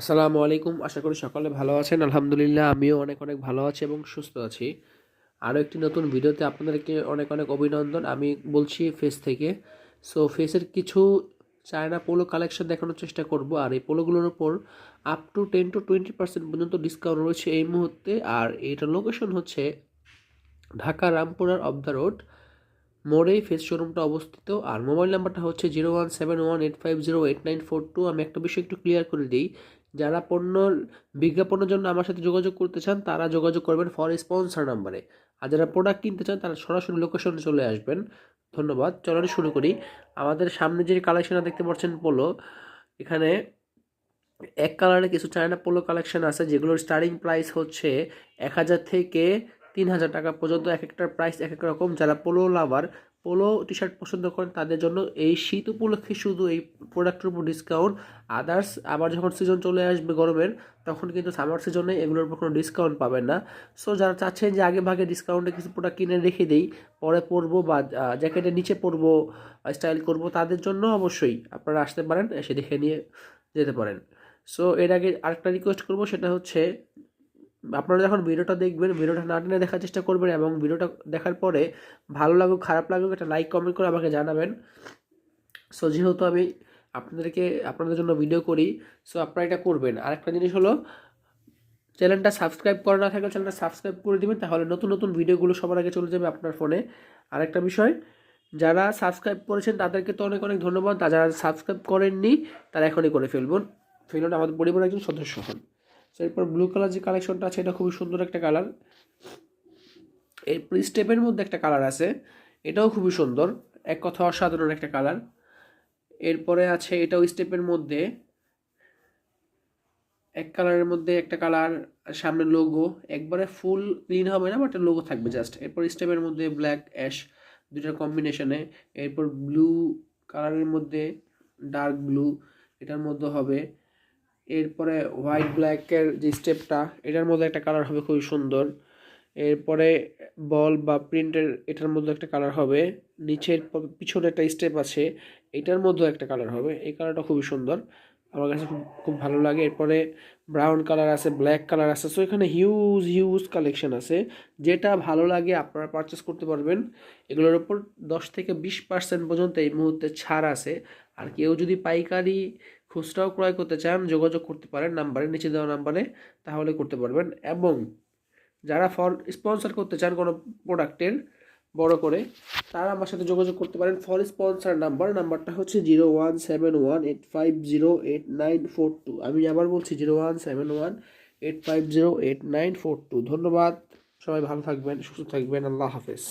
আসসালামু আলাইকুম। আশা করি সকলে ভালো আছেন। আলহামদুলিল্লাহ, আমিও অনেক অনেক ভালো আছি এবং সুস্থ আছি। আরও একটি নতুন ভিডিওতে আপনাদেরকে অনেক অনেক অভিনন্দন। আমি বলছি ফেস থেকে। সো ফেসের কিছু চায়না পোলো কালেকশন দেখানোর চেষ্টা করব। আর এই পোলোগুলোর উপর up to ten to twenty percent পর্যন্ত ডিসকাউন্ট রয়েছে এই মুহূর্তে। আর এটার লোকেশন হচ্ছে ঢাকা রামপুরার অফ দ্য রোড মোড়েই ফেস শোরুমটা অবস্থিত। আর মোবাইল নাম্বারটা হচ্ছে zero one seven one eight five zero eight nine four two. আমি একটা বিষয় একটু ক্লিয়ার করে দিই। যারা পণ্য বিজ্ঞাপনের জন্য আমার সাথে যোগাযোগ করতে চান, তারা যোগাযোগ করবেন ফর স্পন্সর নাম্বারে। আর যারা প্রোডাক্ট কিনতে চান, তারা সরাসরি লোকেশনে চলে আসবেন। ধন্যবাদ। চলুন শুরু করি। আমাদের সামনে যে কালেকশনটা দেখতে পাচ্ছেন, পোলো, এখানে এক কালারে কিছু চায়না পোলো কালেকশন আছে, যেগুলোর স্টার্টিং প্রাইস হচ্ছে এক হাজার থেকে তিন হাজার টাকা পর্যন্ত এক একটার প্রাইস এক এক রকম। যারা polo lover polo T shirt পছন্দ করেন, তাদের জন্য এই শীত উপলক্ষে শুধু এই প্রোডাক্টের উপর ডিসকাউন্ট আদার্স আবার যখন সিজন চলে আসবে গরমের, তখন কিন্তু সামার সিজনে এগুলোর উপর কোনো ডিসকাউন্ট পাবেন না। সো যারা চাচ্ছেন যে আগে ভাগে ডিসকাউন্টে কিছু প্রোডাক্ট কিনে রেখে দিই, পরে পরবো বা জ্যাকেটের নিচে পরবো স্টাইল করব, তাদের জন্য অবশ্যই আপনারা আসতে পারেন, এসে দেখে নিয়ে যেতে পারেন। সো এর আগে আরেকটা রিকোয়েস্ট করব, সেটা হচ্ছে আপনারা যখন ভিডিওটা দেখবেন, ভিডিওটা না টেনে দেখার চেষ্টা করবেন এবং ভিডিওটা দেখার পরে ভালো লাগুক, খারাপ লাগুক, একটা লাইক কমেন্ট করে আমাকে জানাবেন। সো যেহেতু আমি আপনাদেরকে, আপনাদের জন্য ভিডিও করি সো আপনারা এটা করবেন। আরেকটা জিনিস হলো চ্যানেলটা সাবস্ক্রাইব করা না থাকলে চ্যানেলটা সাবস্ক্রাইব করে দিবেন, তাহলে নতুন নতুন ভিডিওগুলো সবার আগে চলে যাবে আপনার ফোনে আরেকটা বিষয়, যারা সাবস্ক্রাইব করেছেন, তাদেরকে তো অনেক অনেক ধন্যবাদ। আর যারা সাবস্ক্রাইব করেননি, তারা এখনই করে ফেলবেন ফেলুন, আমাদের পরিবারের একজন সদস্য হন। এরপর ব্লু কালার যে কালেকশনটা আছে, এটা খুবই সুন্দর একটা কালার এরপর স্টেপের মধ্যে একটা কালার আছে, এটাও খুবই সুন্দর, এক কথা অসাধারণ একটা কালার এরপরে আছে, এটাও স্টেপের মধ্যে, এক কালারের মধ্যে একটা কালার সামনে লোগো একবারে ফুল ক্লিন হবে না বাট লোগো থাকবে জাস্ট এরপর স্টেপের মধ্যে ব্ল্যাক অ্যাশ দুটার কম্বিনেশনে এরপর ব্লু কালারের মধ্যে ডার্ক ব্লু এটার মধ্যে হবে এরপরে হোয়াইট ব্ল্যাকের যে স্টেপটা এটার মধ্যে একটা কালার হবে খুবই সুন্দর। এরপরে বল বা প্রিন্টের এটার মধ্যে একটা কালার হবে। নিচের পিছনে একটা স্টেপ আছে, এটার মধ্যেও একটা কালার হবে। এই কালারটা খুবই সুন্দর। আমার কাছে খুব খুব ভালো লাগে। এরপরে ব্রাউন কালার আছে ব্ল্যাক কালার আছে। সো এখানে হিউজ হিউজ কালেকশন আছে। যেটা ভালো লাগে, আপনারা পারচেস করতে পারবেন। এগুলোর উপর দশ থেকে বিশ পার্সেন্ট পর্যন্ত এই মুহূর্তে ছাড় আছে। আর কেউ যদি পাইকারি খুচরাও ক্রয় করতে চান, যোগাযোগ করতে পারেন নাম্বারে, নিচে দেওয়া নাম্বারে, তাহলে করতে পারবেন। এবং যারা ফর স্পন্সর করতে চান কোনো প্রোডাক্টের বড় করে, তারা আমার সাথে যোগাযোগ করতে পারেন। ফর স্পন্সর নাম্বার নাম্বারটা হচ্ছে zero one seven one eight five zero eight nine four two আমি আবার বলছি zero one seven one eight five zero eight nine four two ধন্যবাদ। সবাই ভালো থাকবেন, সুস্থ থাকবেন। আল্লাহ হাফেজ।